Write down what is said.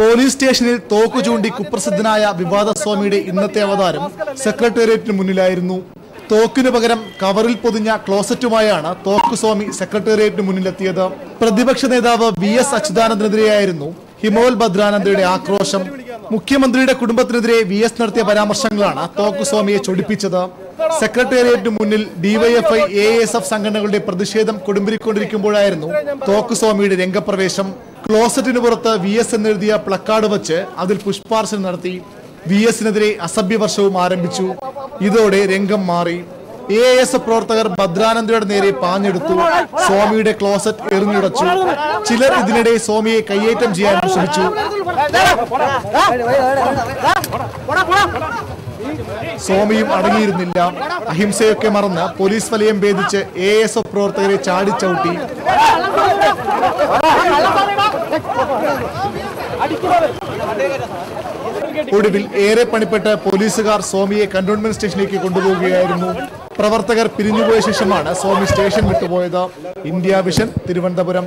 Police സ്റ്റേഷനിൽ തോക്കു ചൂണ്ടി കുപ്രസിദ്ധനായ വിവാദ സ്വാമിയുടെ ഇന്നത്തെ അവതാരം സെക്രട്ടേറിയറ്റിന് മുന്നിലായിരുന്നു. തോക്കിനു പകരം കവറിൽ പൊതിഞ്ഞ ക്ലോസറ്റുമായാണ് തോക്കു സ്വാമി സെക്രട്ടേറിയറ്റിന് മുന്നിലെത്തിയത്. പ്രതിപക്ഷ നേതാവ് വി എസ് അച്യുതാനന്ദനെതിരെയായിരുന്നു ഹിമോൽ ഭദ്രാനന്ദയുടെ ആക്രോശം. മുഖ്യമന്ത്രിയുടെ കുടുംബത്തിനെതിരെ വി എസ് നടത്തിയ പരാമർശങ്ങളാണ് തോക്കുസ്വാമിയെ ചൊടിപ്പിച്ചത്. സെക്രട്ടേറിയറ്റിന് മുന്നിൽ ഡിവൈഎഫ്ഐ എ എസ് എഫ് സംഘടനകളുടെ പ്രതിഷേധം കൊടുമ്പിരിക്കൊണ്ടിരിക്കുമ്പോഴായിരുന്നു തോക്കുസ്വാമിയുടെ രംഗപ്രവേശം. ക്ലോസറ്റിന് പുറത്ത് വി എസ് എന്നെഴുതിയ പ്ലക്കാർഡ് വച്ച് അതിൽ പുഷ്പാർച്ചന നടത്തി വി എസിനെതിരെ അസഭ്യവർഷവും ആരംഭിച്ചു. ഇതോടെ രംഗം മാറി. എ എസ് പ്രവർത്തകർ ഭദ്രാനന്ദയുടെ നേരെ പാഞ്ഞെടുത്തു. സ്വാമിയുടെ ക്ലോസറ്റ് എറിഞ്ഞുടച്ചു. ചിലർ ഇതിനിടെ സ്വാമിയെ കയ്യേറ്റം ചെയ്യാൻ ശ്രമിച്ചു. സ്വാമിയും അടങ്ങിയിരുന്നില്ല. അഹിംസയൊക്കെ മറന്ന് പോലീസ് വലയം ഭേദിച്ച് എ എസ് എഫ് പ്രവർത്തകരെ ചാടിച്ചവിട്ടി. ഒടുവിൽ ഏറെ പണിപ്പെട്ട് പോലീസുകാർ സ്വാമിയെ കന്റോൺമെന്റ് സ്റ്റേഷനിലേക്ക് കൊണ്ടുപോവുകയായിരുന്നു. പ്രവർത്തകർ പിരിഞ്ഞുപോയ ശേഷമാണ് സ്വാമി സ്റ്റേഷൻ വിട്ടുപോയത്. India vision Thiruvananthapuram.